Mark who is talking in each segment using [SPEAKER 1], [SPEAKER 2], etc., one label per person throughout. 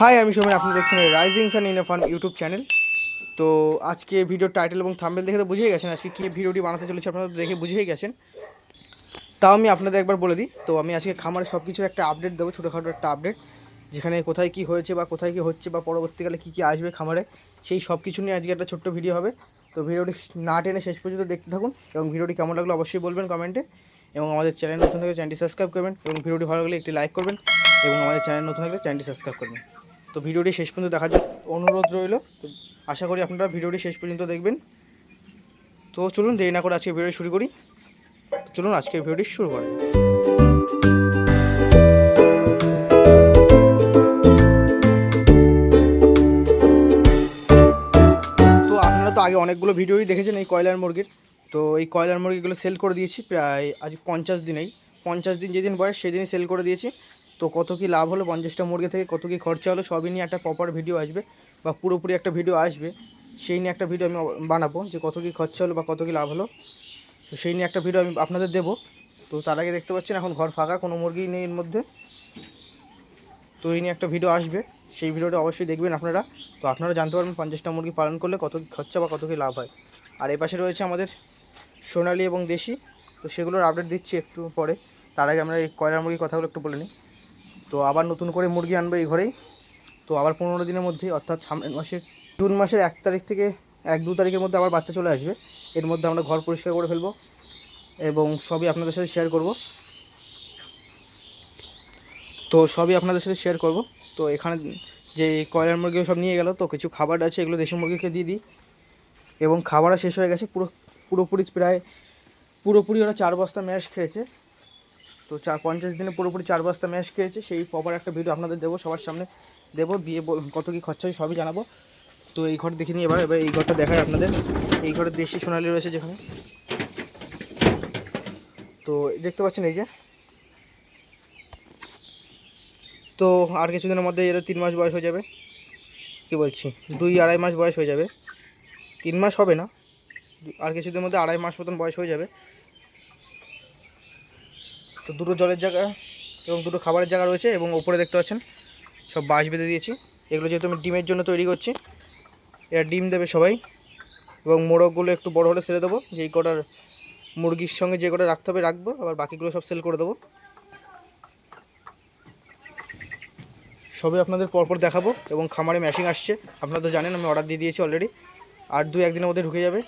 [SPEAKER 1] High আমি সোমেন, আপনি দেখছেন rising sun in fun YouTube channel তো আজকে ভিডিও টাইটেল এবং থাম্বেল দেখে তো বুঝেই গেছেন, আজকে কী ভিডিওটি বানাতে চলেছে আপনারা দেখে বুঝেই গেছেন। তাও আমি আপনাদের একবার বলে দিই, তো আমি আজকে খামারের সব কিছুর একটা আপডেট দেবো, ছোটোখাটো একটা আপডেট যেখানে কোথায় কি হয়েছে বা কোথায় কি হচ্ছে বা পরবর্তীকালে কী কী আসবে খামারে, সেই সব কিছু নিয়ে আজকে একটা ছোট্ট ভিডিও হবে। তো ভিডিওটি না টেনে শেষ পর্যন্ত দেখতে থাকুন, এবং ভিডিওটি কেমন লাগল অবশ্যই বলবেন কমেন্টে এবং আমাদের চ্যানেল নতুন থাকলে চ্যানেলটি সাবস্ক্রাইব করবেন, এবং ভিডিওটি ভালো লাগলে একটি লাইক করবেন, এবং আমাদের চ্যানেল নতুন থাকলে চ্যানেলটি সাবস্ক্রাইব করবেন। তো ভিডিওটি শেষ পর্যন্ত দেখার জন্য অনুরোধ রইল। তো আশা করি আপনারা ভিডিওটি শেষ পর্যন্ত দেখবেন। তো চলুন দেরি না করে আজকে ভিডিও শুরু করি। চলুন আজকের ভিডিওটি শুরু করি তো আপনারা তো আগে অনেকগুলো ভিডিওই দেখেছেন এই কয়লার মুরগির। তো এই কয়লার মুরগিগুলো সেল করে দিয়েছি প্রায় আজ পঞ্চাশ দিনেই। পঞ্চাশ দিন যেদিন বয়স সেদিনই সেল করে দিয়েছি। তো কত কি লাভ হলো? পঞ্চাশটা মুরগি থেকে কত কি খরচা হলো? সবই নিয়ে একটা প্রপার ভিডিও আসবে বা পুরোপুরি একটা ভিডিও আসবে। সেই নিয়ে একটা ভিডিও আমি বানাবো যে কত কি খরচা হলো বা কত কি লাভ হলো। তো সেই নিয়ে একটা ভিডিও আমি আপনাদের দেবো। তো তার আগে দেখতে পাচ্ছেন এখন ঘর ফাঁকা, কোনো মুরগি নেই এর মধ্যে। তো এই নিয়ে একটা ভিডিও আসবে। সেই ভিডিওটা অবশ্যই দেখবেন আপনারা। তো আপনারা জানতে পারবেন পঞ্চাশটা মুরগি পালন করলে কত কী খরচা বা কত কী লাভ হয়। আর এই পাশে রয়েছে আমাদের সোনালি এবং দেশি। তো সেগুলোর আপডেট দিচ্ছি একটু পরে। তার আগে আমরা এই কয়লার মুরগির কথাগুলো একটু বলে নিই। তো আবার নতুন করে মুরগি আনবে এই ঘরেই। তো আবার পনেরো দিনের মধ্যেই, অর্থাৎ সামনের মাসের, জুন মাসের এক তারিখ থেকে এক দু তারিখের মধ্যে আবার বাচ্চা চলে আসবে। এর মধ্যে আমরা ঘর পরিষ্কার করে ফেলব এবং সবই আপনাদের সাথে শেয়ার করব। তো সবই আপনাদের সাথে শেয়ার করব। তো এখানে যে কয়লার মুরগি সব নিয়ে গেল, তো কিছু খাবার আছে, এগুলো দেশি মুরগিকে দিয়ে দিই। এবং খাবারও শেষ হয়ে গেছে, পুরো, পুরোপুরি প্রায়, পুরোপুরি ওরা চার বস্তা ম্যাশ খেয়েছে। তো চার, পঞ্চাশ দিনে পুরোপুরি চার বস্তা ম্যাশ খেয়েছে। সেই প্রপার একটা ভিডিও আপনাদের দেবো, সবার সামনে দেবো, দিয়ে কত কী খরচা হয় সবই জানাব। তো এই ঘর দেখে নিই এবার এবার এই ঘরটা দেখায় আপনাদের। এই ঘরে দেশি সোনালি রয়েছে যেখানে। তো দেখতে পাচ্ছেন এই যে। তো আর কিছুদিনের মধ্যে এদের তিন মাস বয়স হয়ে যাবে। কি বলছি? দুই, আড়াই মাস বয়স হয়ে যাবে। তিন মাস হবে না? আর কিছুদিনের মধ্যে আড়াই মাস মতন বয়স হয়ে যাবে। তো দুটো জলের জায়গা এবং দুটো খাবারের জায়গা রয়েছে এবং ওপরে দেখতে পাচ্ছেন সব বাঁশ বেঁধে দিয়েছি। এগুলো যেহেতু আমি ডিমের জন্য তৈরি করছি, এরা ডিম দেবে সবাই এবং মোড়কগুলো একটু বড় হলে ছেড়ে দেবো। যেই কটার মুরগির সঙ্গে যে কটা রাখতে হবে রাখব, আবার বাকিগুলো সব সেল করে দেবো। সবই আপনাদের পরপর দেখাবো এবং খামারে ম্যাশিং আসছে। আপনারা তো জানেন আমি অর্ডার দিয়ে দিয়েছি অলরেডি আর দু একদিনের মধ্যে ঢুকে যাবে।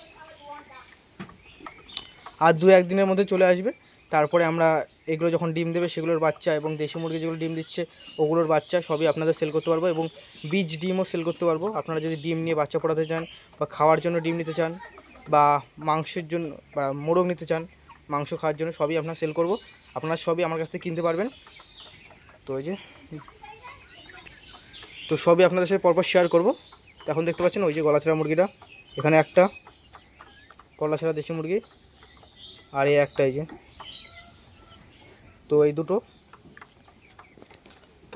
[SPEAKER 1] আর দু একদিনের মধ্যে চলে আসবে। তারপরে আমরা এগুলো যখন ডিম দেবে সেগুলোর বাচ্চা এবং দেশি মুরগি যেগুলো ডিম দিচ্ছে, ওগুলোর বাচ্চা সবই আপনাদের সেল করতে পারব এবং বীজ ডিমও সেল করতে পারব। আপনারা যদি ডিম নিয়ে বাচ্চা পড়াতে চান বা খাওয়ার জন্য ডিম নিতে চান বা মাংসের জন্য বা মোরগ নিতে চান, মাংস খাওয়ার জন্য সবই আপনার সেল করব। আপনারা সবই আমার কাছ থেকে কিনতে পারবেন। তো ওই যে, তো সবই আপনাদের সাথে পরপর শেয়ার করব। এখন দেখতে পাচ্ছেন ওই যে গলাছড়া মুরগিটা, এখানে একটা গলাছড়া দেশি মুরগি, আর এই একটা এই যে তো এই দুটো।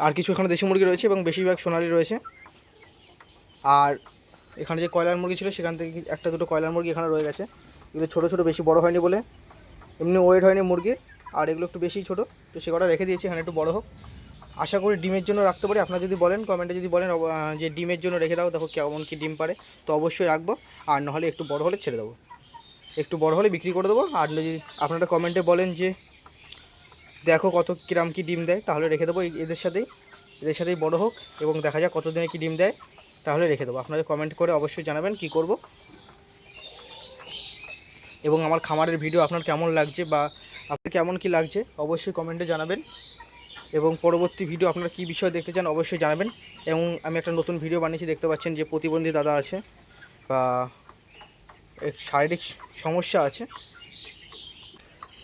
[SPEAKER 1] আর কিছু এখানে দেশি মুরগি রয়েছে এবং বেশিরভাগ সোনালি রয়েছে। আর এখানে যে কয়লার মুরগি ছিল, সেখান থেকে একটা দুটো কয়লার মুরগি এখানে রয়ে গেছে। এগুলো ছোটো ছোটো, বেশি বড় হয়নি বলে। এমনি ওয়েট হয়নি মুরগির, আর এগুলো একটু বেশি ছোটো। তো সে কটা রেখে দিয়েছি, এখানে একটু বড় হোক। আশা করি ডিমের জন্য রাখতে পারি। আপনারা যদি বলেন কমেন্টে যদি বলেন যে ডিমের জন্য রেখে দাও, দেখো কেমন কি ডিম পারে। তো অবশ্যই রাখব। আর নাহলে একটু বড় হলে ছেড়ে দেবো। একটু বড় হলে বিক্রি করে দেবো। আর যদি আপনারা কমেন্টে বলেন যে দেখো কত কিরাম কি ডিম দেয়, তাহলে রেখে দেবো এদের সাথেই এদের সাথেই বড় হোক এবং দেখা যাক কত দিনে কি ডিম দেয়, তাহলে রেখে দেবো। আপনারা কমেন্ট করে অবশ্যই জানাবেন কি করব। এবং আমার খামারের ভিডিও আপনার কেমন লাগছে বা আপনার কেমন কি লাগছে, অবশ্যই কমেন্টে জানাবেন। এবং পরবর্তী ভিডিও আপনারা কী বিষয় দেখতে চান অবশ্যই জানাবেন। এবং আমি একটা নতুন ভিডিও বানিয়েছি, দেখতে পাচ্ছেন যে প্রতিবন্ধী দাদা আছে বা শারীরিক সমস্যা আছে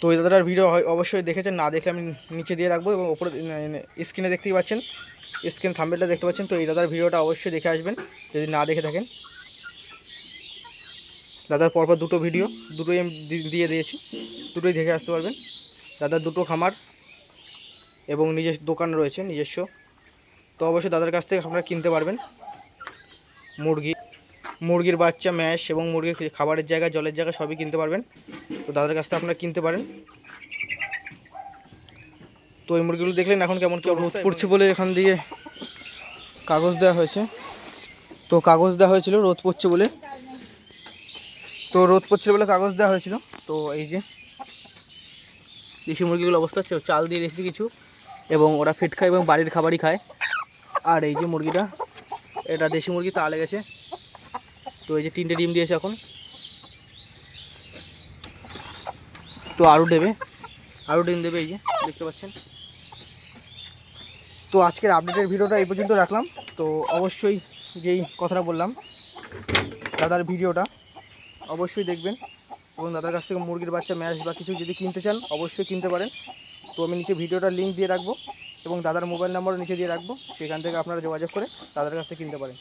[SPEAKER 1] তো এই দাদাটার ভিডিও হয় অবশ্যই দেখেছেন, না দেখলে আমি নিচে দিয়ে রাখব এবং ওপরে স্ক্রিনে দেখতেই পাচ্ছেন স্ক্রিন থাম্বেলটা দেখতে পাচ্ছেন, তো এই দাদার ভিডিওটা অবশ্যই দেখে আসবেন, যদি না দেখে থাকেন। দাদার পরপর দুটো ভিডিও দুটোই আমি দিয়ে দিয়েছি, দুটোই দেখে আসতে পারবেন। দাদার দুটো খামার এবং নিজের দোকান রয়েছে, নিজস্ব। তো অবশ্যই দাদার কাছ থেকে আপনারা কিনতে পারবেন। মুরগি মুরগির বাচ্চা, ম্যাশ এবং মুরগির খাবারের জায়গা, জলের জায়গা সবই কিনতে পারবেন। তো দাদার কাছ থেকে আপনারা কিনতে পারেন। তো এই মুরগিগুলো দেখলেন, এখন কেমন কি রোদ পড়ছে বলে এখান দিয়ে কাগজ দেওয়া হয়েছে। তো কাগজ দেওয়া হয়েছিল, রোদ পড়ছে বলে। তো রোদ পড়ছে বলে কাগজ দেওয়া হয়েছিল। তো এই যে দেশি মুরগিগুলো অবস্থা হচ্ছে, চাল দিয়ে রেখেছি কিছু এবং ওরা ফিট খায় এবং বাড়ির খাবারই খায়। আর এই যে মুরগিটা, এটা দেশি মুরগি তা লেগেছে তো এই যে তিনটে ডিম দিয়েছে এখন। তো আরও দেবে। আরও ডিম দেবে এই যে, দেখতে পাচ্ছেন। তো আজকের আপডেটের ভিডিওটা এই পর্যন্ত রাখলাম। তো অবশ্যই যেই কথাটা বললাম, দাদার ভিডিওটা অবশ্যই দেখবেন। এবং দাদার কাছ থেকে মুরগির বাচ্চা, ম্যাশ বা কিছু যদি কিনতে চান, অবশ্যই কিনতে পারেন। তো আমি নিচে ভিডিওটার লিঙ্ক দিয়ে রাখব এবং দাদার মোবাইল নাম্বারও নিচে দিয়ে রাখব। সেখান থেকে আপনারা যোগাযোগ করে দাদার কাছ থেকে কিনতে পারেন।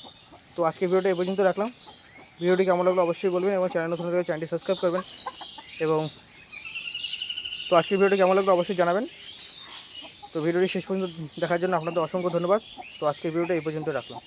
[SPEAKER 1] তো আজকে ভিডিওটা এই পর্যন্ত রাখলাম। ভিডিওটি কেমন লাগল অবশ্যই বলবেন এবং চ্যানেল নতুন থেকে চ্যানেলটি সাবস্ক্রাইব করবেন এবং তো আজকের ভিডিওটি কেমন লাগল অবশ্যই জানাবেন। তো ভিডিওটি শেষ পর্যন্ত দেখার জন্য আপনাদের অসংখ্য ধন্যবাদ। তো আজকের ভিডিওটা এই পর্যন্ত রাখলাম।